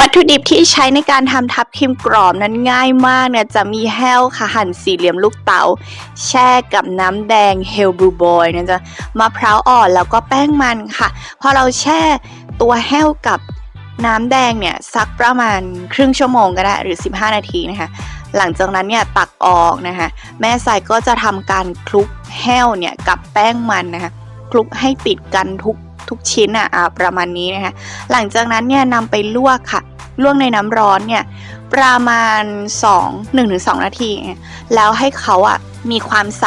วัตถุดิบที่ใช้ในการทำทับทิมกรอบนั้นง่ายมากเนี่ยจะมีแห้วค่ะหั่นสี่เหลี่ยมลูกเต๋าแช่กับน้ำแดงเฮลบลูบอยนะจ๊ะมะพร้าวอ่อนแล้วก็แป้งมันค่ะ พอเราแช่ตัวแห้วกับน้ำแดงเนี่ยสักประมาณครึ่งชั่วโมงก็ได้หรือ 15 นาทีนะคะ หลังจากนั้นเนี่ยตักออกนะคะแม่สายก็จะทำการคลุกแห้วเนี่ยกับแป้งมันนะคะคลุกให้ติดกันทุก ทุกชิ้นอะประมาณนี้นะคะหลังจากนั้นเนี่ยนำไปลวกค่ะ ลวกในน้ำร้อนเนี่ยประมาณ 2 1-2 นาที แล้วให้เขาอะมีความใส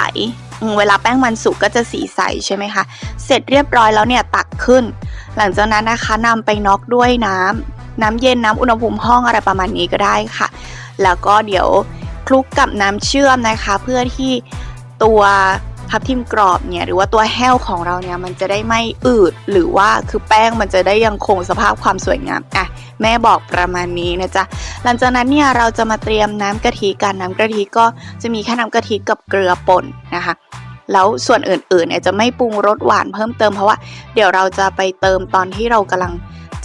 เวลาแป้งมันสุกก็จะสีใสใช่ไหมคะ เสร็จเรียบร้อยแล้วเนี่ยตักขึ้น หลังจากนั้นนะคะนำไปน็อกด้วยน้ำน้ำเย็นน้ำอุณหภูมิห้องอะไรประมาณนี้ก็ได้ค่ะ แล้วก็เดี๋ยวคลุกกับน้ำเชื่อมนะคะ เพื่อที่ตัว ทับทิมกรอบเนี่ยหรือว่าตัวแห้วของเราเนี่ยมันจะได้ไม่อืด หรือว่าคือแป้งมันจะได้ยังคงสภาพความสวยงามอะแม่บอกประมาณนี้นะจ๊ะหลังจากนั้นเนี่ยเราจะมาเตรียมน้ำกะทิกันน้ำกะทิก็จะมีแค่น้ำกะทิกับเกลือป่นนะคะแล้วส่วนอื่นๆเนี่ยจะไม่ปรุงรสหวานเพิ่มเติมเพราะว่าเดี๋ยวเราจะไปเติมตอนที่เรากำลัง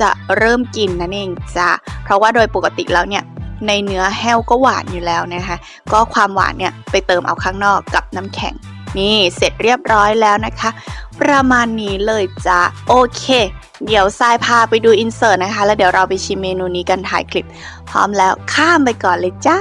จะเริ่มกินนั่นเองจ้ะเพราะว่าโดยปกติแล้วเนี่ยในเนื้อแห้วก็หวานอยู่แล้วนะคะ ก็ความหวานเนี่ยไปเติมเอาข้างนอกกับน้ำแข็ง นี่เสร็จเรียบร้อยแล้วนะคะ ประมาณนี้เลยจ้ะโอเค เดี๋ยวทรายพาไปดูอินเสิร์ตนะคะ แล้วเดี๋ยวเราไปชิมเมนูนี้กันถ่ายคลิป พร้อมแล้วข้ามไปก่อนเลยจ้า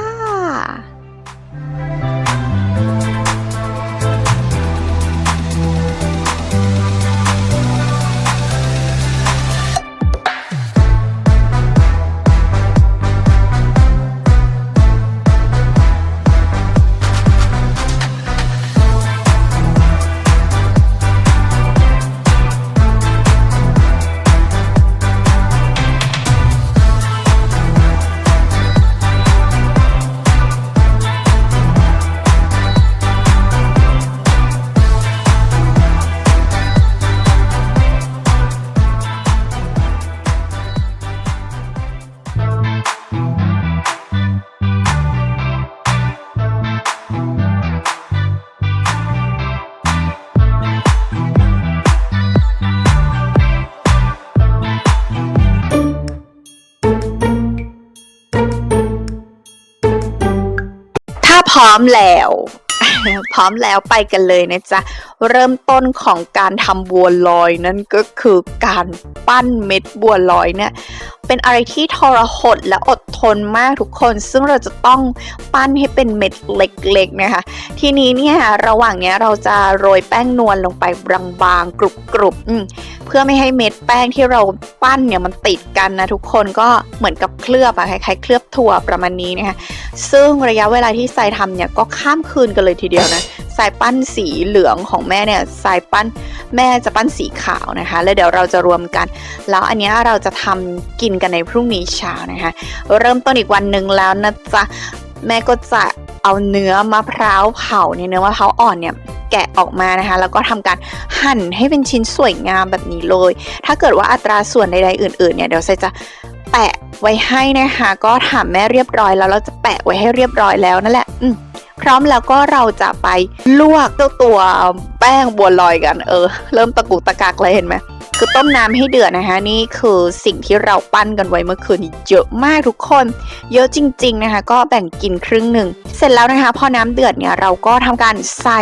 พร้อมแล้ว พร้อมแล้วไปกันเลยนะจ๊ะ เริ่มต้นของการทำบัวลอยนั่นก็คือการปั้นเม็ดบัวลอยเนี่ยเป็นอะไรที่ทรหดและอดทนมากทุกคน ซึ่งเราจะต้องปั้นให้เป็นเม็ดเล็กๆนะคะ ทีนี้เนี่ยระหว่างเนี้ยเราจะโรยแป้งนวลลงไปบางๆกรุบๆเพื่อไม่ให้เม็ดแป้งที่เราปั้นเนี่ยมันติดกันนะทุกคนก็เหมือนกับเคลือบอะคล้ายๆเคลือบถั่วประมาณนี้นะคะ ซึ่งระยะเวลาที่ทรายทำเนี่ยก็ข้ามคืนกันเลยทีเดียวนะทรายปั้นสีเหลืองของแม่เนี่ยทรายปั้นแม่จะปั้นสีขาวนะคะ แล้วเดี๋ยวเราจะรวมกัน แล้วอันนี้เราจะทำกินกันในพรุ่งนี้เช้านะคะ เริ่มต้นอีกวันหนึ่งแล้วนะจ๊ะแม่ก็จะเอาเนื้อมะพร้าวเผาเนี่ยเนื้อมะพร้าวอ่อนเนี่ยแกะออกมานะคะ แล้วก็ทำการหั่นให้เป็นชิ้นสวยงามแบบนี้เลย ถ้าเกิดว่าอัตราส่วนใดๆอื่นๆเนี่ยเดี๋ยวทรายจะ แปะไว้ให้นะคะ ก็ถามแม่เรียบร้อยแล้วเราจะแปะไว้ให้เรียบร้อยแล้วนั่นแหละอืพร้อมแล้วก็เราจะไปลวกเจ้าตัวแป้งบัวลอยกัน เออ เริ่มตะกุกตะกักเลยเห็นไหม คือต้มน้ำให้เดือดนะคะนี่คือสิ่งที่เราปั้นกันไว้เมื่อคืนนี้เยอะมากทุกคน เยอะจริง ๆนะคะ ก็แบ่งกินครึ่งหนึ่งเสร็จแล้วนะคะ พอน้ำเดือดเนี่ยเราก็ทำการใส่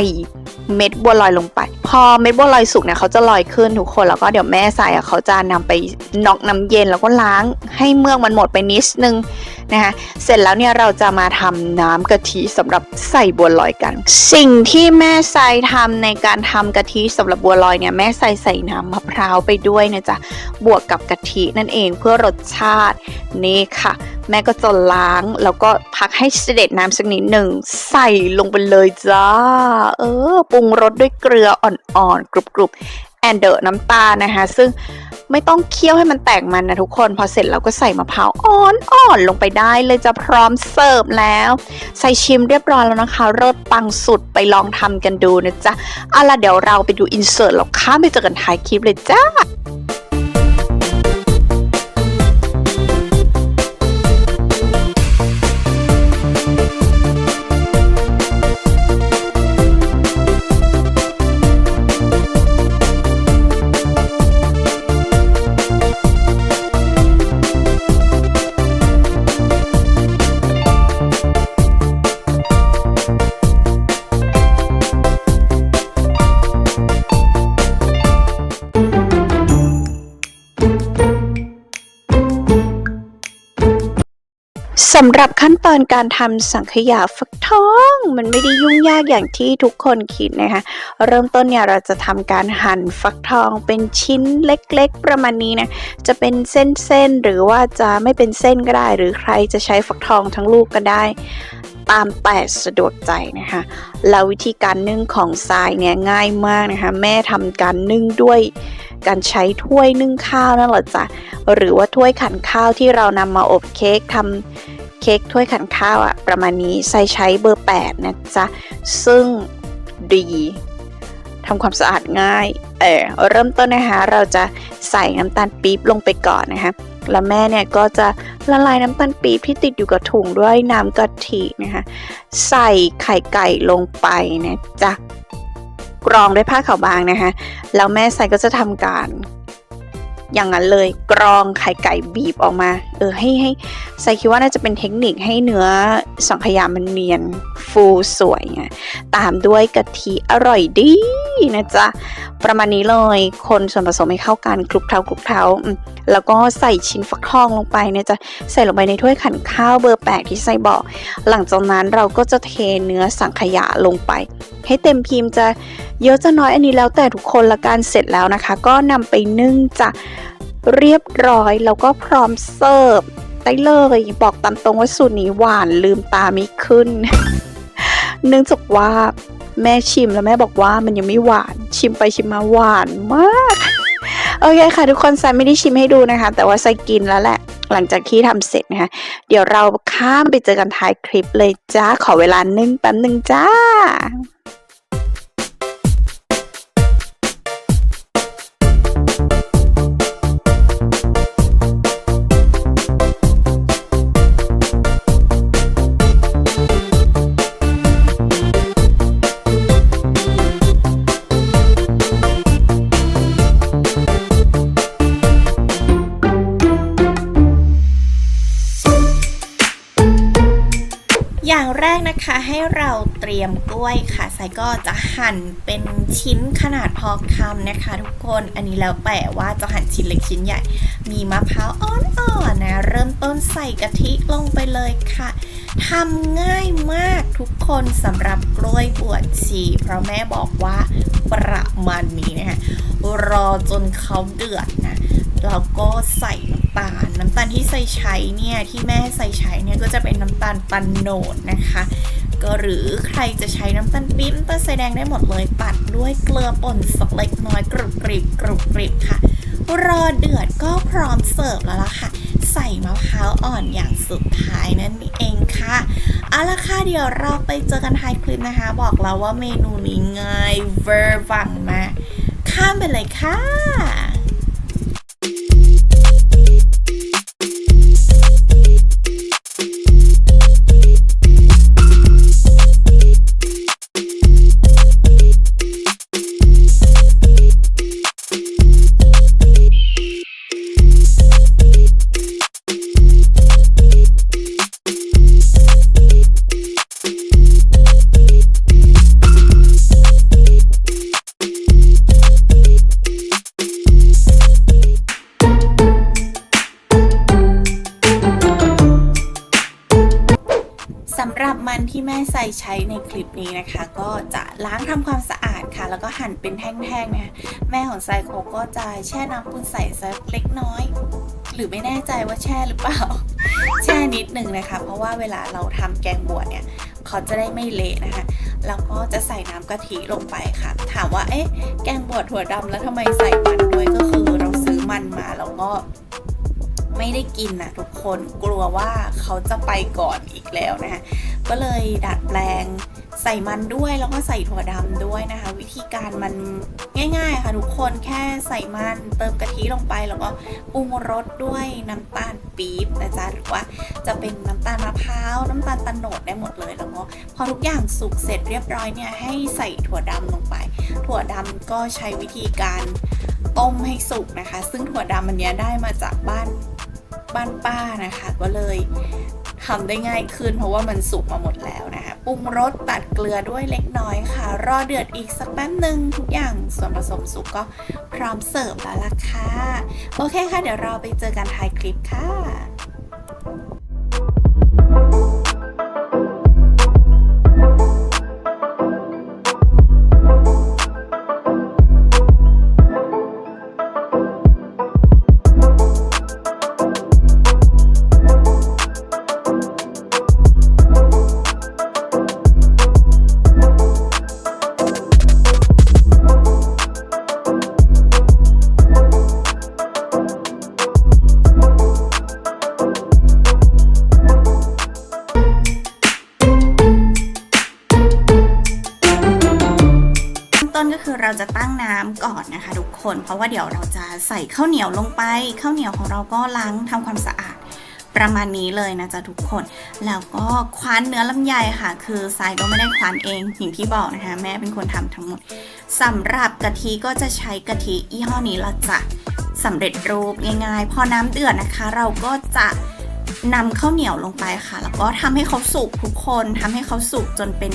เม็ดบัวลอยลงไป พอเม็ดบัวลอยสุกเนี่ยเขาจะลอยขึ้นทุกคนแล้วก็เดี๋ยวแม่ใส่อะเขาจะนำไปนอกน้ำเย็นแล้วก็ล้างให้เมือกมันหมดไปนิดนึงนะคะเสร็จแล้วเนี่ยเราจะมาทำน้ำกะทิสำหรับใส่บัวลอยกัน สิ่งที่แม่ใส่ทำในการทำกะทิสำหรับบัวลอยเนี่ยแม่ใส่ใส่น้ำมะพร้าวไปด้วยนะจ๊ะบวกกับกะทินั่นเองเพื่อรสชาตินี่ค่ะ แม่ก็จะล้างแล้วก็พักให้เสด็จน้ำสักนิดหนึ่งใส่ลงไปเลยจ้า เออปรุงรสด้วยเกลืออ่อนๆกรุบๆแอนเดอร์น้ำตาลนะคะ ซึ่ง ไม่ต้องเคี่ยวให้มันแตกมันนะทุกคน พอเสร็จเราก็ใส่มะพร้าวอ่อนอ่อนลงไปได้เลยจะพร้อมเสิร์ฟแล้ว ใส่ชิมเรียบร้อยแล้วนะคะรสปังสุดไปลองทำกันดูนะจ๊ะเอาล่ะเดี๋ยวเราไปดูอินเสิร์ตแล้วข้ามไปเจอกันท้ายคลิปเลยจ้า สำหรับขั้นตอนการทำสังขยาฟักทอง มันไม่ได้ยุ่งยากอย่างที่ทุกคนคิดนะคะ เริ่มต้นเนี่ยเราจะทำการหั่นฟักทองเป็นชิ้นเล็กๆ ประมาณนี้นะ จะเป็นเส้นๆ หรือว่าจะไม่เป็นเส้นก็ได้ หรือใครจะใช้ฟักทองทั้งลูกก็ได้ ตามแต่สะดวกใจนะคะ แล้ววิธีการนึ่งของทรายเนี่ยง่ายมากนะคะ แม่ทำการนึ่งด้วยการใช้ถ้วยนึ่งข้าวนั่นแหละจ้ะหรือว่าถ้วยขันข้าวที่เรานำมาอบเค้กทำ เค้กถ้วยขันข้าวอะประมาณนี้ใส่ใช้เบอร์ 8 นะจ๊ะ ซึ่งดีทำความสะอาดง่าย เออเริ่มต้นนะคะ เราจะใส่น้ำตาลปี๊บลงไปก่อนนะคะ แล้วแม่เนี่ยก็จะละลายน้ำตาลปี๊บที่ติดอยู่กับถุงด้วยน้ำกะทินะคะ ใส่ไข่ไก่ลงไปนะจ๊ะ กรองด้วยผ้าขาวบางนะคะ แล้วแม่ใส่ก็จะทำการ อย่างนั้นเลยกรองไข่ไก่บีบออกมา เออให้ให้ใส่คิดว่าน่าจะเป็นเทคนิคให้เนื้อสังขยามันเนียนฟูสวยไงตามด้วยกะทิอร่อยดีนะจ๊ะ ประมาณนี้เลยคนส่วนผสมให้เข้ากันคลุกเคล้าคลุกเคล้าแล้วก็ใส่ชิ้นฟักทองลงไปเนี่ยจะใส่ลงไปในถ้วยขันข้าวเบอร์แปดที่ใส่บอก หลังจากนั้นเราก็จะเทเนื้อสังขยาลงไป ให้เต็มพิมพ์จะ เยอะจะน้อยอันนี้แล้วแต่ทุกคนละกันเสร็จแล้วนะคะ ก็นำไปนึ่งจะเรียบร้อยแล้วก็พร้อมเสิร์ฟได้เลยบอกตามตรงว่าสูตรนี้หวานลืมตาไม่ขึ้น เนื่องจากว่าแม่ชิมแล้วแม่บอกว่ามันยังไม่หวานชิมไปชิมมาหวานมากโอเคค่ะ ทุกคนไซไม่ได้ชิมให้ดูนะคะ แต่ว่าไซกินแล้วแหละ หลังจากที่ทำเสร็จนะคะ เดี๋ยวเราข้ามไปเจอกันท้ายคลิปเลยจ้าขอเวลานึ่งแป๊บหนึ่งจ้า อย่างแรกนะคะให้เราเตรียมกล้วยค่ะไซก็จะหั่นเป็นชิ้นขนาดพอคำนะคะ ทุกคนอันนี้แล้วแต่ว่าจะหั่นชิ้นเล็กชิ้นใหญ่ มีมะพร้าวอ่อนๆนะ เริ่มต้นใส่กะทิลงไปเลยค่ะทำง่ายมากทุกคนสำหรับกล้วยบวชชีเพราะแม่บอกว่าประมาณนี้นะคะรอจนเขาเดือดนะ แล้วก็ใส่น้ำตาล น้ำตาลที่ใส่ใช้เนี่ยที่แม่ใส่ใช้เนี่ยก็จะเป็นน้ำตาลปันโนดนะคะก็หรือใครจะใช้น้ำตาลปี๊บน้ำตาลใส่แดงได้หมดเลยตัดด้วยเกลือป่นสักเล็กน้อยกรุบกริบกรุบกริบค่ะ รอเดือดก็พร้อมเสิร์ฟแล้วล่ะค่ะ ใส่มะพร้าวอ่อนอย่างสุดท้ายนั่นเองค่ะเอาละค่ะเดี๋ยวเราไปเจอกันท้ายคลิปนะคะ บอกแล้วว่าเมนูนี้ง่ายเวอร์วังมากข้ามไปเลยค่ะ ที่แม่ใส่ใช้ในคลิปนี้นะคะ ก็จะล้างทำความสะอาดค่ะ แล้วก็หั่นเป็นแท่งๆนะแม่ของไซโคก็จะแช่น้ำปูนใส่สักเล็กน้อย หรือไม่แน่ใจว่าแช่หรือเปล่า แช่นิดหนึ่งนะคะ เพราะว่าเวลาเราทำแกงบวชเนี่ยเขาจะได้ไม่เละนะคะแล้วก็จะใส่น้ำกะทิลงไปค่ะ ถามว่าเอ๊ะแกงบวชถั่วดำแล้วทำไมใส่มันด้วยก็คือเราซื้อมันมาแล้วก็ไม่ได้กินนะทุกคนกลัวว่าเขาจะไปก่อนอีกแล้วนะคะ ก็เลยดัดแปลงใส่มันด้วยแล้วก็ใส่ถั่วดำด้วยนะคะ วิธีการมันง่าย ๆ ค่ะทุกคนแค่ใส่มันเติมกะทิลงไปแล้วก็ปรุงรสด้วยน้ำตาลปี๊บนะจ๊ะหรือว่าจะเป็นน้ำตาลมะพร้าวน้ำตาลตะโนดได้หมดเลยแล้วก็พอทุกอย่างสุกเสร็จเรียบร้อยเนี่ยให้ใส่ถั่วดำลงไป ถั่วดำก็ใช้วิธีการต้มให้สุกนะคะ ซึ่งถั่วดำอันเนี้ยได้มาจากบ้านบ้านป้านะคะ ก็เลย ทำได้ง่ายขึ้นเพราะว่ามันสุกมาหมดแล้วนะคะปรุงรสตัดเกลือด้วยเล็กน้อยค่ะ รอเดือดอีกสักแป๊บหนึ่งทุกอย่างส่วนผสมสุกก็พร้อมเสิร์ฟแล้วล่ะค่ะ โอเคค่ะ เดี๋ยวเราไปเจอกันท้ายคลิปค่ะ เพราะว่าเดี๋ยวเราจะใส่ข้าวเหนียวลงไป ข้าวเหนียวของเราก็ล้างทำความสะอาดประมาณนี้เลยนะจ๊ะทุกคน แล้วก็คว้านเนื้อลำไยค่ะ คือทรายก็ไม่ได้คว้านเอง อย่างที่บอกนะคะ แม่เป็นคนทำทั้งหมดสำหรับกะทิก็จะใช้กะทิยี่ห้อนี้ละจ้ะสำเร็จรูปง่ายๆ พอน้ำเดือดนะคะ เราก็จะนำข้าวเหนียวลงไปค่ะ แล้วก็ทำให้เขาสุกทุกคนทำให้เขาสุกจนเป็น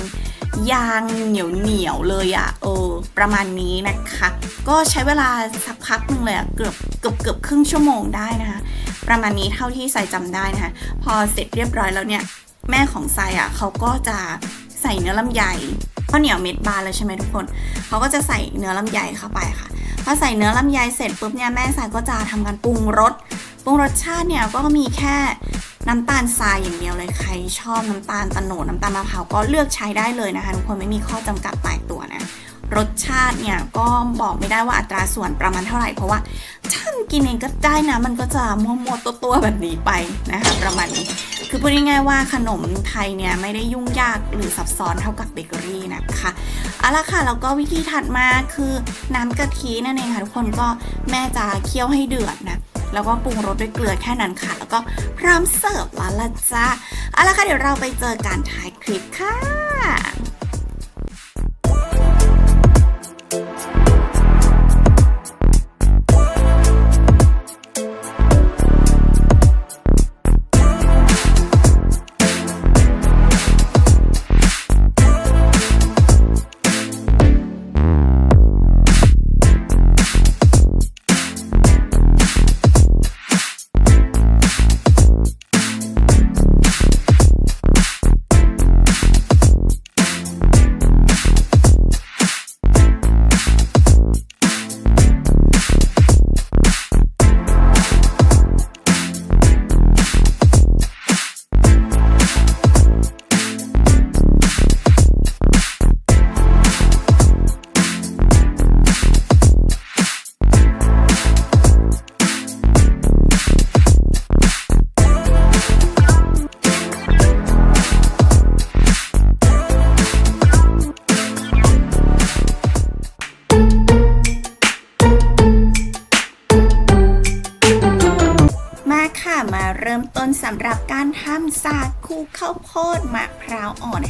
ยางเหนียวเหนียวๆเลยอะเออประมาณนี้นะคะ ก็ใช้เวลาสักพักหนึ่งเลยอะเกือบเกือบเกือบครึ่งชั่วโมงได้นะคะ ประมาณนี้เท่าที่ใส่จำได้นะคะ พอเสร็จเรียบร้อยแล้วเนี่ย แม่ของทรายอะเขาก็จะใส่เนื้อลำไยข้าวเหนียวเม็ดบานเลยใช่ไหมทุกคนเขาก็จะใส่เนื้อลำไยเข้าไปค่ะพอใส่เนื้อลำไยเสร็จปุ๊บเนี่ยแม่ทรายก็จะทำการปรุงรสปรุงรสชาติเนี่ยก็มีแค่ น้ำตาลทรายอย่างเดียวเลยใครชอบน้ำตาลตะโนดน้ำตาลมะพร้าวก็เลือกใช้ได้เลยนะคะ ทุกคนไม่มีข้อจำกัดตายตัวนะรสชาติเนี่ยก็บอกไม่ได้ว่าอัตราส่วนประมาณเท่าไหร่เพราะว่าท่านกินเองก็ได้นะ มันก็จะมัวๆตัวๆแบบนี้ไปนะคะประมาณนี้ คือพูดง่ายๆว่าขนมไทยเนี่ยไม่ได้ยุ่งยากหรือซับซ้อนเท่ากับเบเกอรี่นะคะเอาละค่ะแล้วก็วิธีถัดมาคือน้ำกะทินั่นเองค่ะทุกคนก็แม่จะเคี่ยวให้เดือดนะ แล้วก็ปรุงรสด้วยเกลือแค่นั้นค่ะ แล้วก็พร้อมเสิร์ฟแล้วละจ้าเอาละค่ะเดี๋ยวเราไปเจอกันท้ายคลิปค่ะ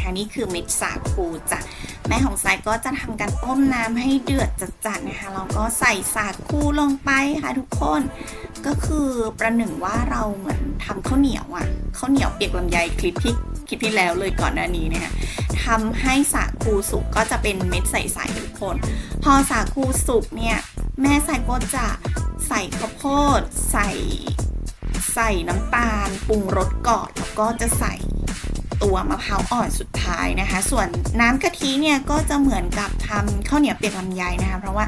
คะนี่คือเม็ดสาคูจ้ะแม่ของสายก็จะทำการต้มน้ำให้เดือดจัดๆนะคะแล้วก็ใส่สาคูลงไปค่ะทุกคน ก็คือประหนึ่งว่าเราเหมือนทำข้าวเหนียวอะ่ะข้าวเหนียวเปียกลำไยคลิปที่คลิปที่แล้วเลยก่อนหน้านี้นะคะทำให้สาคูสุกก็จะเป็นเม็ดใสๆทุกคน พอสาคูสุกเนี่ยแม่สายก็จะใส่ข้าวโพดใส่ใส่น้ำตาลปรุงรสก่อนแล้วก็จะใส่ ตัวมะพร้าวอ่อนสุดท้ายนะคะ ส่วนน้ำกะทิเนี่ยก็จะเหมือนกับทำข้าวเหนียวเปียกลำไยนะคะ เพราะว่า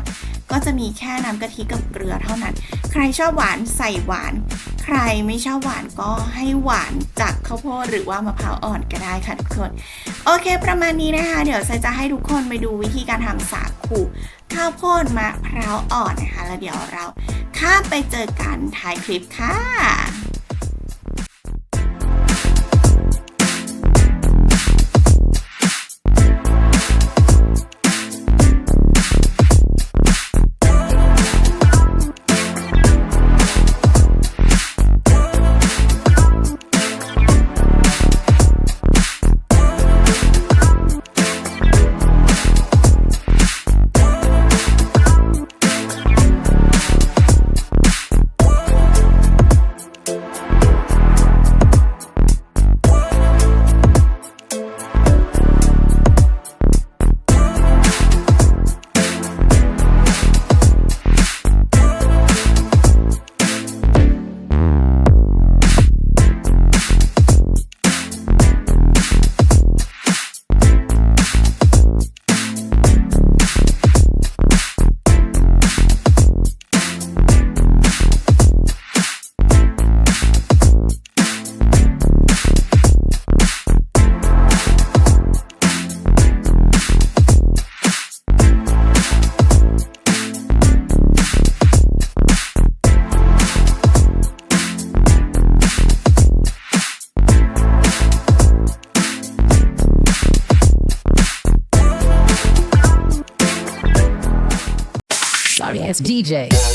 ก็จะมีแค่น้ำกะทิกับเกลือเท่านั้น ใครชอบหวานใส่หวาน ใครไม่ชอบหวานก็ให้หวานจากข้าวโพดหรือว่ามะพร้าวอ่อนก็ได้ค่ะทุกคน โอเค ประมาณนี้นะคะ เดี๋ยวไซจะให้ทุกคนไปดูวิธีการทำสาคูข้าวโพดมะพร้าวอ่อนนะคะ แล้วเดี๋ยวเราข้ามไปเจอกันท้ายคลิปค่ะ DJ.